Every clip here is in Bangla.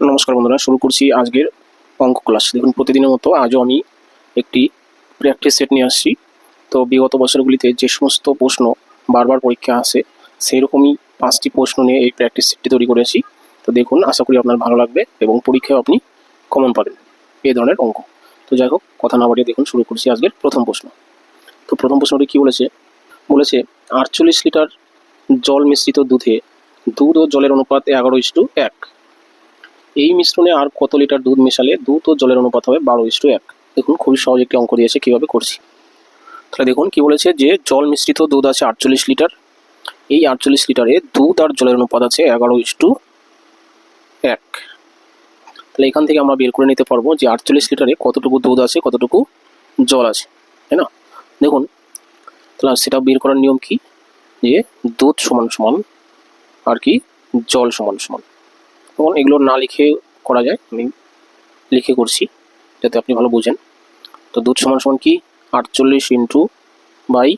নমস্কার বন্ধুরা, শুরু করছি আজকের অঙ্ক ক্লাস দেখুন, প্রতিদিনের মতো আজও আমি একটি প্র্যাকটিস সেট নিয়ে আসছি। তো বিগত বছরগুলিতে যে সমস্ত প্রশ্ন বারবার পরীক্ষা আসে সেই রকমই পাঁচটি প্রশ্ন নিয়ে এই প্র্যাকটিস সেটটি তৈরি করেছি। তো দেখুন, আশা করি আপনার ভালো লাগবে এবং পরীক্ষায় আপনি কমন পাবেন এই ধরনের অঙ্ক। তো যাই হোক, কথা না বাড়িয়ে দেখুন, শুরু করছি আজকের প্রথম প্রশ্ন। তো প্রথম প্রশ্নটি কী বলেছে? বলেছে, আটচল্লিশ লিটার জল মিশ্রিত দুধে দুধ ও জলের অনুপাত এগারো ইস্টু এক। এই মিশ্রণে আর কত লিটার দুধ মেশালে দুধ ও জলের অনুপাত হবে বারো ইস্টু এক? দেখুন, খুবই সহজ একটি অঙ্ক দিয়েছে কীভাবে করছি। তাহলে দেখুন, কি বলেছে যে জল মিশ্রিত দুধ আছে আটচল্লিশ লিটার। এই আটচল্লিশ লিটারে দুধ আর জলের অনুপাত আছে এগারো ইস্টু এক। তাহলে এখান থেকে আমরা বের করে নিতে পারব যে আটচল্লিশ লিটারে কতটুকু দুধ আছে, কতটুকু জল আছে, তাই না? দেখুন, তাহলে সেটা বের করার নিয়ম কি? যে দুধ সমান সমান আর কি জল সমান সমান। তখন এগুলো না লিখে করা যায়, আমি লিখে করছি, যাতে আপনি ভালো বুঝেন। তো দুধ সমান সমান কি? আটচল্লিশ ইন্টু বাই,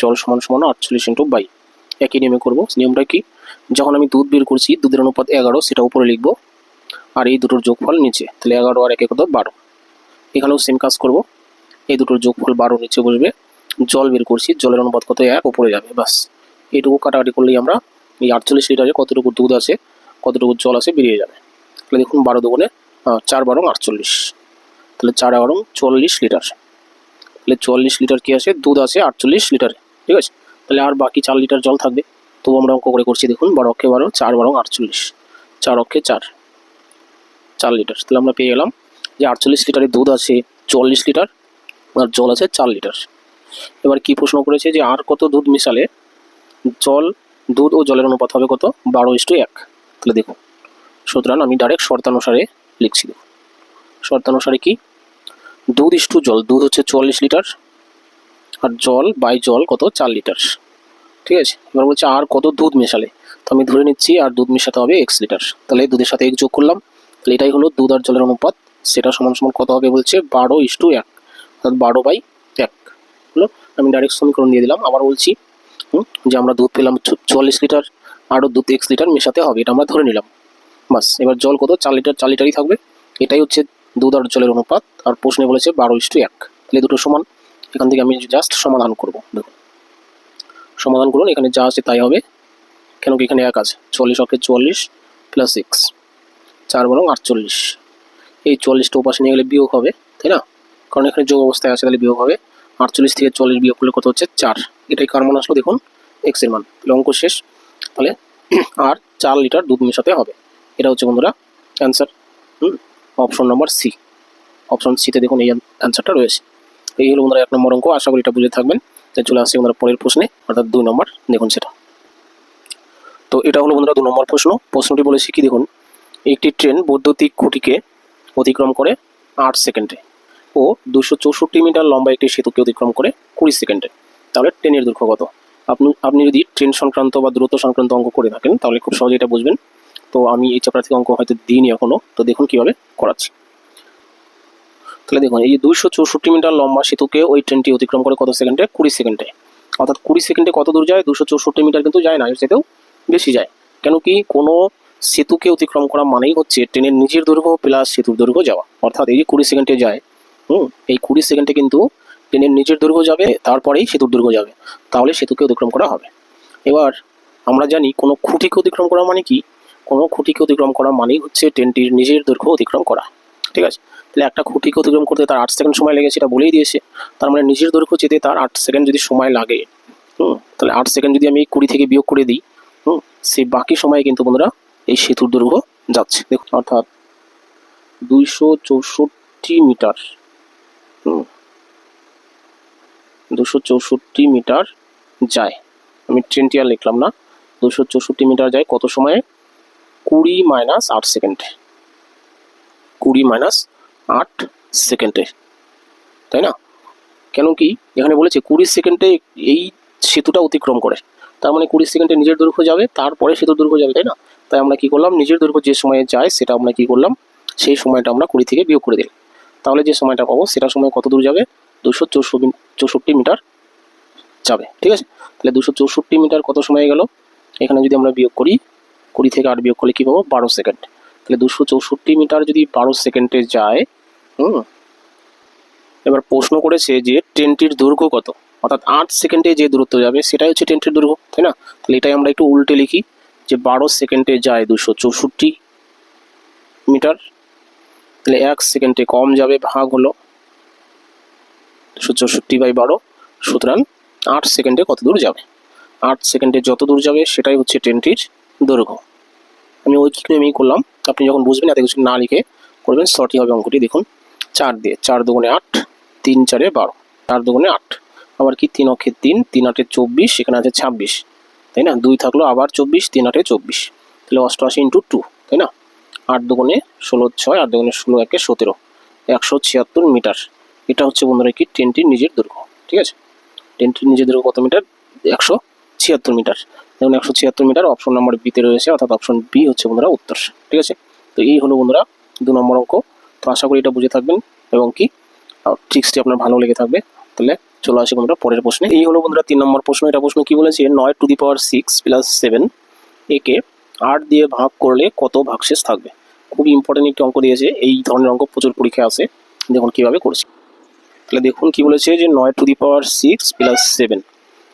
জল সমান সমান আটচল্লিশ ইন্টু বাই। একই নিয়মে করব। নিয়মটা কি? যখন আমি দুধ বের করছি, দুধের অনুপাত এগারো, সেটা উপরে লিখব। আর এই দুটোর যোগফল নিচে, তাহলে এগারো আর একে কত? বারো। এখানেও সেম কাজ করব। এই দুটোর যোগফল বারো নিচে বসবে। জল বের করছি, জলের অনুপাত কত? এক, উপরে যাবে বাস এইটুকু কাটাকাটি করলেই আমরা এই আটচল্লিশ লিটারে কতটুকু দুধ আছে কতটুকু জল আছে বেরিয়ে যাবে। তাহলে দেখুন বারো দুগুণে চার বারং আটচল্লিশ তাহলে চার এগারো চল্লিশ লিটার। তাহলে চল্লিশ লিটার কী আছে? দুধ আছে আটচল্লিশ লিটারে। ঠিক আছে? তাহলে আর বাকি চার লিটার জল থাকবে। তবু আমরা অঙ্ক করে করছি, দেখুন বারো অক্ষে বারো, চার বারং আটচল্লিশ। চার অক্ষে চার। চার লিটার। তাহলে আমরা পেয়ে গেলাম যে আটচল্লিশ লিটারে দুধ আছে চল্লিশ লিটার আর জল আছে চার লিটার। এবার কি প্রশ্ন করেছে যে আর কত দুধ মিশালে জল, দুধ ও জলের অনুপাত হবে কত? বারো ইস্টু এক। তাহলে দেখুন সুতরাং আমি ডাইরেক্ট শর্তানুসারে লিখছি দেখুন শর্তানুসারে কি? দুধ ইস্টু জল, দুধ হচ্ছে চুয়াল্লিশ লিটার, আর জল বাই জল কত? চার লিটার। ঠিক আছে? এবার বলছে আর কত দুধ মেশালে? তো আমি ধরে নিচ্ছি আর দুধ মেশাতে হবে এক্স লিটার। তাহলে দুধের সাথে এক যোগ করলাম। তাহলে এটাই হলো দুধ আর জলের অনুপাত। সেটা সমান সমান কত হবে বলছে? বারো ইস্টু এক। অর্থাৎ বারো বাই এক। হলো? আমি ডাইরেক্ট সমীকরণ দিয়ে দিলাম। আবার বলছি যে আমরা দুধ পেলাম চুয়াল্লিশ লিটার। আরও দু এক্স লিটার মেশাতে হবে, এটা আমরা ধরে নিলাম। বাস, এবার জল কত? চার লিটার, চার লিটারই থাকবে। এটাই হচ্ছে দুধ আর জলের অনুপাত, আর প্রশ্নে বলেছে বারো ইস্টু এক। তাহলে দুটো সমান, এখান থেকে আমি জাস্ট সমাধান করব। দেখুন, সমাধান করুন, এখানে যা আছে তাই হবে। কেন কি এখানে এক আছে? চল্লিশ অক্ষে চুয়াল্লিশ প্লাস সিক্স চার বরং আটচল্লিশ। এই চল্লিশটা উপাসে নিয়ে গেলে বিয়োগ হবে, তাই না? কারণ এখানে যোগ অবস্থায় আছে, তাহলে বিয়োগ হবে। আটচল্লিশ থেকে চল্লিশ বিয়োগ করলে কত হচ্ছে? চার। এটাই কার মান আসলো? দেখুন এক্সের মান। অঙ্ক শেষ। তাহলে আর চার লিটার দুধ মেশাতে হবে। এটা হচ্ছে বন্ধুরা অ্যান্সার হুম? অপশন নাম্বার সি অপশন সিতে দেখুন এই অ্যান্সারটা রয়েছে। এই হলো বন্ধুরা এক নম্বর অঙ্ক, আশা করি এটা বুঝে থাকবেন। যে চলে আসছে বন্ধুরা পরের প্রশ্নে, অর্থাৎ দুই নম্বর, দেখুন সেটা। তো এটা হলো বন্ধুরা দু নম্বর প্রশ্ন। প্রশ্নটি বলেছি কি, দেখুন, একটি ট্রেন বৈদ্যুতিক খুঁটিকে অতিক্রম করে আট সেকেন্ডে ও দুশো চৌষট্টি মিটার লম্বা একটি সেতুকে অতিক্রম করে কুড়ি সেকেন্ডে। তাহলে ট্রেনের দৈর্ঘ্য কত? আপনি আপনি যদি ট্রেন সংক্রান্ত বা দ্রুত সংক্রান্ত অঙ্ক করে থাকেন, তাহলে খুব সহজে এটা বুঝবেন। তো আমি এই চ্যাপ্টার থেকে অঙ্ক হয়তো দিইনি এখনও, তো দেখুন কীভাবে করাচ্ছি। তাহলে দেখুন, এই যে দুইশো চৌষট্টি মিটার লম্বা সেতুকে ওই ট্রেনটি অতিক্রম করে কত সেকেন্ডে? কুড়ি সেকেন্ডে। অর্থাৎ কুড়ি সেকেন্ডে কত দূর যায়? দুশো চৌষট্টি মিটার কিন্তু যায় না, এর চেয়েতেও বেশি যায়। কেন কি কোনো সেতুকে অতিক্রম করা মানেই হচ্ছে ট্রেনের নিজের দৈর্ঘ্য প্লাস সেতুর দৈর্ঘ্য যাওয়া। অর্থাৎ এই যে কুড়ি সেকেন্ডে যায়, হুম, এই কুড়ি সেকেন্ডে কিন্তু ট্রেনের নিজের দৈর্ঘ্য যাবে, তারপরেই সেতুর দৈর্ঘ্য যাবে। তাহলে সেতুকে অতিক্রম করা হবে। এবার আমরা জানি কোনো খুঁটিকে অতিক্রম করা মানে কি? কোনো খুঁটিকে অতিক্রম করা মানেই হচ্ছে ট্রেনটির নিজের দৈর্ঘ্য অতিক্রম করা। ঠিক আছে? তাহলে একটা খুঁটিকে অতিক্রম করতে তার আট সেকেন্ড সময় লেগে সেটা বলেই দিয়েছে। তার মানে নিজের দৈর্ঘ্য যেতে তার আট সেকেন্ড যদি সময় লাগে, হুম, তাহলে আট সেকেন্ড যদি আমি কুড়ি থেকে বিয়োগ করে দিই, হুম, সেই বাকি সময়ে কিন্তু বন্ধুরা এই সেতুর দৈর্ঘ্য যাচ্ছে। দেখুন, অর্থাৎ দুইশো চৌষট্টি মিটার, হুম দুশো চৌষট্টি মিটার যায়। আমি ট্রেনটি আর লিখলাম না। দুশো চৌষট্টি মিটার যায় কত সময়ে? কুড়ি মাইনাস আট সেকেন্ডে। কুড়ি মাইনাস আট সেকেন্ডে। তাই না? কেন কি? এখানে বলেছে কুড়ি সেকেন্ডে এই সেতুটা অতিক্রম করে। তার মানে কুড়ি সেকেন্ডে নিজের দৈর্ঘ্য যাবে, তারপরে সেতুর দৈর্ঘ্য যাবে, তাই না? তাই আমরা কি করলাম? নিজের দৈর্ঘ্য যে সময়ে যায় সেটা আমরা কি করলাম? সেই সময়টা আমরা কুড়ি থেকে বিয়োগ করে দিলাম। তাহলে যে সময়টা পাবো, সেটা সময় কত দূর যাবে? দুশো চৌষট্টি চৌষট্টি মিটার যাবে, ঠিক আছে? তাহলে দুশো চৌষট্টি মিটার কত সময় গেল? এখানে যদি আমরা বিয়োগ করি, কুড়ি থেকে আট বিয়োগ করলে কী পাবো? বারো সেকেন্ড। তাহলে দুশো চৌষট্টি মিটার যদি বারো সেকেন্ডে যায়, হুম? এবার প্রশ্ন করেছে যে ট্রেনটির দৈর্ঘ্য কত? অর্থাৎ আট সেকেন্ডে যে দূরত্ব যাবে, সেটাই হচ্ছে ট্রেনটির দৈর্ঘ্য, তাই না? তাহলে এটাই আমরা একটু উল্টে লিখি যে বারো সেকেন্ডে যায় দুশো চৌষট্টি মিটার, তাহলে এক সেকেন্ডে কম যাবে, ভাগ হলো চৌষট্টি বাই বারো। সুতরাং আট সেকেন্ডে কত দূর যাবে? আট সেকেন্ডে যত দূর যাবে সেটাই হচ্ছে ট্রেনটির দৈর্ঘ্য। আমি ওই নিয়মেই করলাম। আপনি যখন বুঝবেন এত কিছু না লিখে করবেন সঠিক হবে অঙ্কটি। দেখুন, চার দিয়ে, চার দুগুণে আট, তিন চারে বারো। চার দুগুণে আট। আবার কি? তিন অক্ষে তিন তিন আটে চব্বিশ, সেখানে আছে ছাব্বিশ। তাই না? দুই থাকল আবার চব্বিশ, তিন আটে চব্বিশ। তাহলে অষ্টআশি ইন্টু টু তাই না? আট দুগুণে ষোলো ছয়, আট দুগুণে ষোলো, একে সতেরো। একশো ছিয়াত্তর মিটার। এটা হচ্ছে বন্ধুরা কি ট্রেনটির নিজের দৈর্ঘ্য, ঠিক আছে? ট্রেনটির নিজের দৈর্ঘ্য কত মিটার? একশো ছিয়াত্তর মিটার। যেমন একশো ছিয়াত্তর মিটার অপশন নাম্বার বিতে রয়েছে, অর্থাৎ অপশন বি হচ্ছে বন্ধুরা উত্তর, ঠিক আছে? তো এই হলো বন্ধুরা দু নম্বর অঙ্ক। তো আশা করি এটা বুঝে থাকবেন এবং কি ট্রিক্সটি আপনার ভালো লেগে থাকবে। তাহলে চলে আসি বন্ধুরা পরের প্রশ্নে। এই হলো বন্ধুরা তিন নম্বর প্রশ্ন। এটা প্রশ্ন কি বলেছে? নয় to the power six plus seven. একে আট দিয়ে ভাগ করলে কত ভাগশেষ থাকবে? খুবই ইম্পর্টেন্ট একটি অঙ্ক দিয়েছে। এই ধরনের অঙ্ক প্রচুর পরীক্ষায় আসে দেখুন কীভাবে করছি। তাহলে দেখুন কি বলেছে যে নয় to the power six plus seven.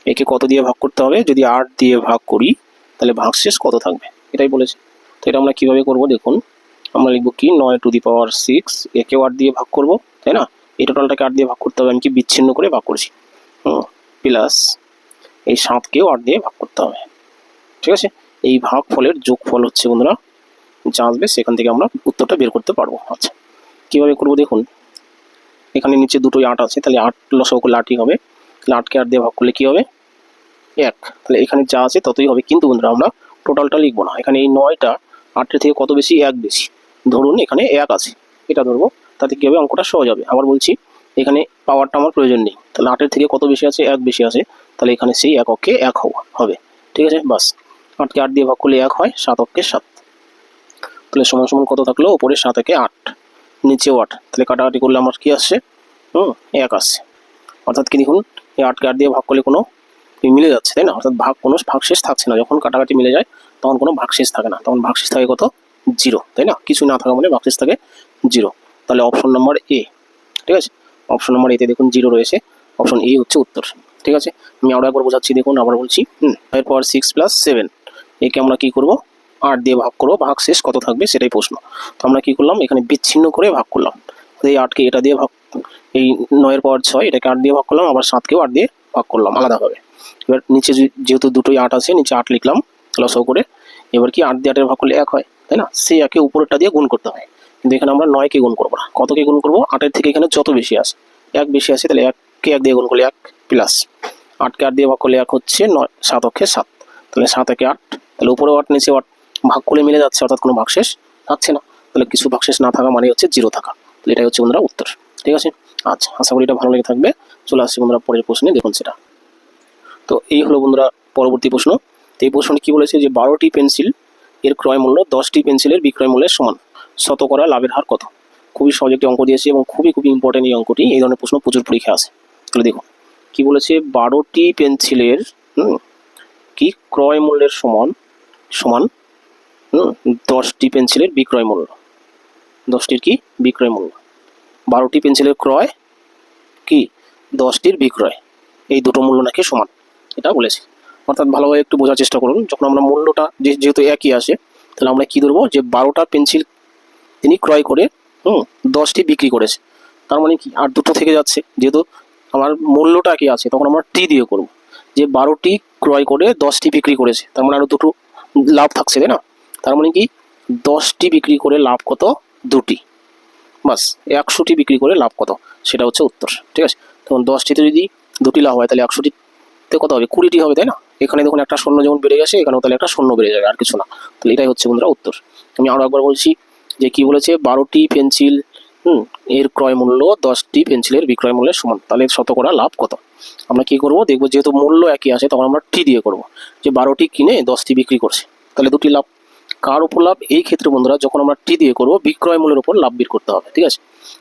একে কত দিয়ে ভাগ করতে হবে? যদি আট দিয়ে ভাগ করি, তাহলে ভাগশেষ কত থাকবে? এটাই বলেছে। তো এটা আমরা কীভাবে করব দেখুন। আমরা লিখব কি? নয় টু দি পাওয়ার সিক্স, একেও আট দিয়ে ভাগ করব, তাই না? এই টোটালটাকে আট দিয়ে ভাগ করতে হবে। আমি কি বিচ্ছিন্ন করে ভাগ করছি? হুম, প্লাস এই সাতকেও আট দিয়ে ভাগ করতে হবে। ঠিক আছে? এই ভাগ ফলের যোগফল হচ্ছে বন্ধুরা, যা আসবে সেখান থেকে আমরা উত্তরটা বের করতে পারব। আচ্ছা কীভাবে করব দেখুন? এখানে নিচে দুটোই আট আছে, তাহলে আট লসও করলে আটই হবে। তাহলে আটকে আট দিয়ে ভাগ করলে কী হবে? এক। তাহলে এখানে যা আছে ততই হবে। কিন্তু বন্ধুরা, আমরা টোটালটা লিখব না। এখানে এই নয়টা আটের থেকে কত বেশি? এক বেশি। ধরুন এখানে এক আছে। এটা ধরবো। তাতে কী হবে? অঙ্কটা সহজ হবে। আবার বলছি, এখানে পাওয়ারটা আমার প্রয়োজন নেই। তাহলে আটের থেকে কত বেশি আছে? এক বেশি আছে। তাহলে এখানে সেই এক অক্ষে এক হবে। ঠিক আছে? বাস। আটকে আট দিয়ে ভাগ করলে এক হয় সাত অক্ষে সাত। তাহলে সমান সমান কত থাকল? ওপরে সাত একে আট। নিচেও আট তাহলে কাটাকাটি করলে আমার কি আসছে? হুম, এক আসছে। অর্থাৎ কি দেখুন, এই আটকে আট দিয়ে ভাগ করলে কোনো মিলে যাচ্ছে, তাই না? অর্থাৎ ভাগ কোনো ভাগশেষ থাকছে না। যখন কাটাকাটি মিলে যায়, তখন কোনো ভাগশেষ থাকে না। তখন ভাগশেষ থাকে কত? জিরো, তাই না? কিছু না থাকা মানে ভাগশেষ থাকে জিরো। তাহলে অপশন নাম্বার এ, ঠিক আছে? অপশন নাম্বার এতে দেখুন জিরো রয়েছে। অপশন এ হচ্ছে উত্তর, ঠিক আছে? আমি আরও একবার বোঝাচ্ছি, দেখুন, আবার বলছি, হুম, এরপর সিক্স প্লাস সেভেন একে আমরা কী করব? আট দিয়ে ভাগ করব, ভাগ শেষ, কত থাকবে সেটাই প্রশ্ন। তো আমরা কী করলাম? এখানে বিচ্ছিন্ন করে ভাগ করলাম। এই আটকে এটা দিয়ে ভাগ, এই নয়ের পর ছয়, এটাকে আট দিয়ে ভাগ করলাম, আবার সাতকেও আট দিয়ে ভাগ করলাম আলাদাভাবে। এবার নিচে যেহেতু দুটোই আট আছে, নিচে আট লিখলাম লসও করে। এবার কি আট দিয়ে আটের ভাগ করলে এক হয়? তাই না? সেই একে উপরেরটা দিয়ে গুণ করতে হয়। কিন্তু এখানে আমরা নয়কে গুণ করব না। কতকে গুণ করব? আটের থেকে এখানে যত বেশি আসে এক বেশি আসে তাহলে এককে এক দিয়ে গুণ করলে এক প্লাস। আটকে আট দিয়ে ভাগ করলে এক হচ্ছে নয়, সাত অক্ষে সাত। তাহলে সাত একে আট, তাহলে উপরেও আট নিচে আট। ভাগ করলে মিলে যাচ্ছে, অর্থাৎ কোনো ভাগশেষ থাকছে না। তাহলে কিছু ভাগশেষ না থাকা মানে হচ্ছে জিরো থাকা। তাহলে এটাই হচ্ছে বন্ধুরা উত্তর। ঠিক আছে? আচ্ছা আশা করি এটা ভালো লেগে থাকবে। চলে আসছি বন্ধুরা পরের প্রশ্নে, দেখুন সেটা। তো এই হলো বন্ধুরা পরবর্তী প্রশ্ন। তো এই প্রশ্নটি কী বলেছে যে, বারোটি পেন্সিল এর ক্রয় মূল্য দশটি পেন্সিলের বিক্রয় মূল্যের সমান। শতকরা লাভের হার কত? খুবই সহজ একটি অঙ্ক দিয়েছে এবং খুবই খুবই ইম্পর্টেন্ট এই অঙ্কটি। এই ধরনের প্রশ্ন প্রচুর পরীক্ষা আছে। তাহলে দেখুন, কি বলেছে? বারোটি পেন্সিলের কি ক্রয় মূল্যের সমান সমান দশটি পেন্সিলের বিক্রয় মূল্য। দশটির কি? বিক্রয় মূল্য। বারোটি পেন্সিলের ক্রয় কি? দশটির বিক্রয়। এই দুটো মূল্য নাকি সমান? এটা বলেছে। অর্থাৎ ভালোভাবে একটু বোঝার চেষ্টা করুন। যখন আমরা মূল্যটা যেহেতু একই আসে, তাহলে আমরা কী ধরবো? যে বারোটা পেন্সিল তিনি ক্রয় করে, হুম, দশটি বিক্রি করেছে। তার মানে কি? আর দুটো থেকে যাচ্ছে। যেহেতু আমার মূল্যটা কি আছে, তখন আমরা টি দিয়ে করব। যে বারোটি ক্রয় করে দশটি বিক্রি করেছে, তার মানে আরও দুটো লাভ থাকছে, তাই না? তার মানে কি? দশটি বিক্রি করে লাভ কত? দুটি। বাস, একশোটি বিক্রি করে লাভ কত? সেটা হচ্ছে উত্তর, ঠিক আছে? তখন দশটিতে যদি দুটি লাভ হয়, তাহলে একশোটিতে কত হবে? কুড়িটি হবে, তাই না? এখানে দেখুন একটা শূন্য যেমন বেড়ে গেছে, এখানেও তাহলে একটা শূন্য বেড়ে যাবে, আর কিছু না। তাহলে এটাই হচ্ছে বন্ধুরা উত্তর। আমি আরও একবার বলছি যে কি বলেছে? বারোটি পেন্সিল, হুম, এর ক্রয় মূল্য দশটি পেন্সিলের বিক্রয় মূল্যের সমান। তাহলে শতকরা লাভ কত? আমরা কি করব? দেখব যেহেতু মূল্য একই আছে, তখন আমরা টি দিয়ে করব। যে বারোটি কিনে দশটি বিক্রি করছে, তাহলে দুটি লাভ কার উপর লাভ? এই ক্ষেত্রে বন্ধুরা, যখন আমরা টি দিয়ে করব, বিক্রয় মূল্যের উপর লাভ বের করতে হবে, ঠিক আছে?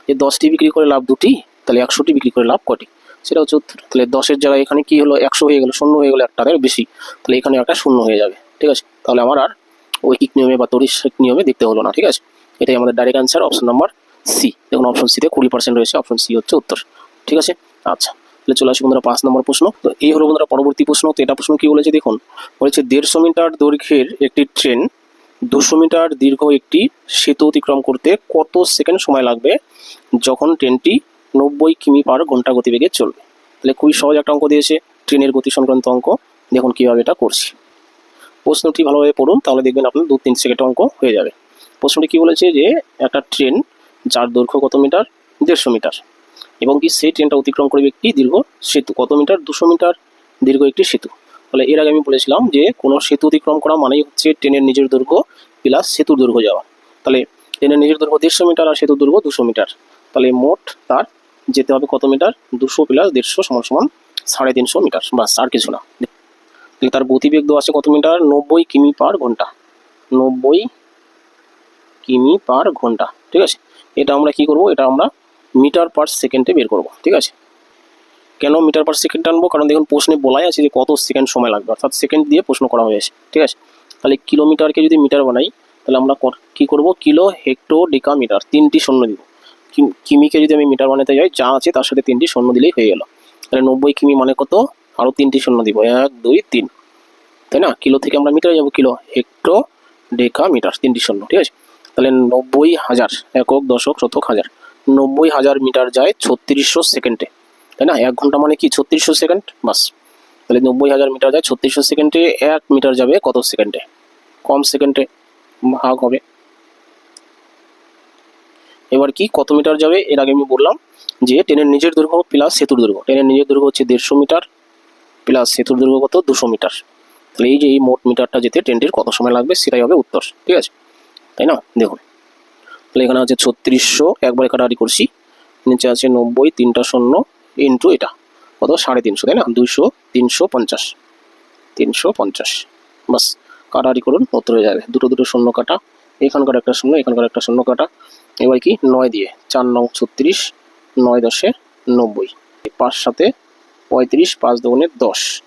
যে দশটি বিক্রি করে লাভ দুটি, তাহলে একশোটি বিক্রি করে লাভ কটি? সেটা হচ্ছে উত্তর। তাহলে দশের জায়গায় এখানে কি হলো? একশো হয়ে গেলো, শূন্য হয়ে গেলো, একটা তাহলে বেশি। তাহলে এখানে একটা শূন্য হয়ে যাবে, ঠিক আছে? তাহলে আমার আর ঐকিক নিয়মে বা তরিষ্ঠিক নিয়মে দেখতে হলো না, ঠিক আছে? এটাই আমাদের direct answer option number C দেখুন অপশন সিতে কুড়ি পার্সেন্ট রয়েছে অপশন সি হচ্ছে উত্তর, ঠিক আছে? আচ্ছা তাহলে চলে আসি বন্ধুরা পাঁচ নম্বর প্রশ্ন। তো এই হলো বন্ধুরা পরবর্তী প্রশ্ন। তো এটা প্রশ্ন কি বলেছে? দেখুন, বলেছে দেড়শো মিটার দৈর্ঘ্যের একটি ট্রেন দুশো মিটার দীর্ঘ একটি সেতু অতিক্রম করতে কত সেকেন্ড সময় লাগবে যখন ট্রেনটি নব্বই কিমি পার ঘণ্টা গতিবেগে চলবে? তাহলে খুবই সহজ একটা অঙ্ক দিয়েছে, ট্রেনের গতি সংক্রান্ত অঙ্ক। দেখুন কীভাবে এটা করছি। প্রশ্নটি ভালোভাবে পড়ুন, তাহলে দেখবেন আপনার দু তিন সেকেন্ড অঙ্ক হয়ে যাবে। প্রশ্নটি কি বলেছে যে, একটা ট্রেন যার দৈর্ঘ্য কত মিটার? দেড়শো মিটার। এবং কি সেই ট্রেনটা অতিক্রম করবে একটি দীর্ঘ সেতু? কত মিটার? দুশো মিটার দীর্ঘ একটি সেতু। তাহলে এর আগে আমি বলেছিলাম যে কোনো সেতু অতিক্রম করা মানেই হচ্ছে ট্রেনের নিজের দৈর্ঘ্য প্লাস সেতুর দৈর্ঘ্য যাওয়া। তাহলে ট্রেনের নিজের দৈর্ঘ্য দেড়শো মিটার আর সেতুর দৈর্ঘ্য দুশো মিটার। তাহলে মোট তার যেতে হবে কত মিটার? দুশো প্লাস দেড়শো সমান সমান সাড়ে তিনশো মিটার। বাস, আর কিছু না। তাহলে তার গতিবেগ দেওয়া আছে কত মিটার? নব্বই কিমি পার ঘণ্টা। নব্বই কিমি পার ঘণ্টা। ঠিক আছে? এটা আমরা কি করব? এটা আমরা মিটার পার সেকেন্ডে বের করব। ঠিক আছে? কেন মিটার পার সেকেন্ড টানবো? কারণ দেখুন প্রশ্নে বলাই আছে যে কত সেকেন্ড সময় লাগবে। অর্থাৎ সেকেন্ড দিয়ে প্রশ্ন করা হয়েছে ঠিক আছে? তাহলে কিলোমিটারকে যদি মিটার বানাই, তাহলে আমরা কি করব? কিলো হেক্টো ডেকা মিটার তিনটি শূন্য দিব। কিমিকে যদি আমি মিটার বানাতে যাই, যা আছে তার সাথে তিনটি শূন্য দিলেই হয়ে গেল। তাহলে নব্বই কিমি মানে কত? আরও তিনটি শূন্য দিব। এক, দুই, তিন। তাই না? কিলো থেকে আমরা মিটারে যাব, কিলো হেক্টো ডেকা মিটার তিনটি শূন্য, ঠিক আছে? তাহলে নব্বই হাজার, একক, দশক শতক হাজার। নব্বই হাজার মিটার যায় ছত্রিশশো সেকেন্ডে। তাই না? এক ঘণ্টা মানে কি? ছত্রিশশো সেকেন্ড? বাস। তাহলে নব্বই হাজার মিটার যায়, ছত্রিশশো সেকেন্ডে এক মিটার যাবে কত সেকেন্ডে? কম সেকেন্ডে ভাগ হবে। এবার কি? কত মিটার যাবে? এর আগে আমি বললাম যে ট্রেনের নিজের দৈর্ঘ্য প্লাস সেতুর দৈর্ঘ্য। ট্রেনের নিজের দৈর্ঘ্য হচ্ছে দেড়শো মিটার প্লাস সেতুর দৈর্ঘ্য কত? দুশো মিটার। তাহলে এই যে এই মোট মিটারটা যেতে ট্রেনটির কত সময় লাগবে? সেটাই হবে উত্তর। ঠিক আছে? তাই না? দেখুন। তাহলে এখানে আছে ছত্রিশশো, একবারে কাটাকাটি করছি। নিচে আছে নব্বই, তিনটা শূন্য ইন্টু এটা। কত? সাড়ে তিনশো, তাই না? দুশো তিনশো পঞ্চাশ। তিনশো পঞ্চাশ। বাস কাটারি করুন, উত্তর হয়ে যাবে। দুটো দুটো শূন্য কাটা। এখানকার একটা শূন্য, এখানকার একটা শূন্য কাটা। এবার কি? নয় দিয়ে। চার নং ছত্রিশ, নয় দশে নব্বই। পাঁচ সাথে পঁয়ত্রিশ, পাঁচ দুগুণে দশ।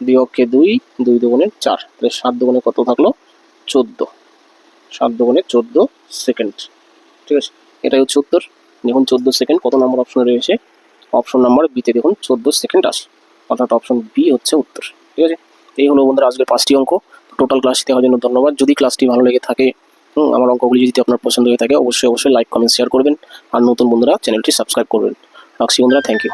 বিয়োগকে দুই দুই দুগুণে চার। তাহলে সাত দুগুণে কত থাকল? চোদ্দ। সাত দুগুণে চোদ্দ সেকেন্ড। ঠিক আছে? এটাই হচ্ছে উত্তর। দেখুন, চোদ্দ সেকেন্ড কত নম্বর অপশনে রয়েছে? অপশন নাম্বার বিতে দেখুন চোদ্দ সেকেন্ড আসে অর্থাৎ অপশন বি হচ্ছে উত্তর, ঠিক আছে? এই হলো বন্ধুরা আজকের পাঁচটি অঙ্ক। টোটাল ক্লাসটি দেওয়ার জন্য ধন্যবাদ। যদি ক্লাসটি ভালো লেগে থাকে আমার অঙ্কগুলি যদি আপনার পছন্দ হয়ে থাকে, অবশ্যই অবশ্যই লাইক কমেন্ট শেয়ার করবেন। আর নতুন বন্ধুরা চ্যানেলটি সাবস্ক্রাইব করবেন। রাখছি বন্ধুরা থ্যাংক ইউ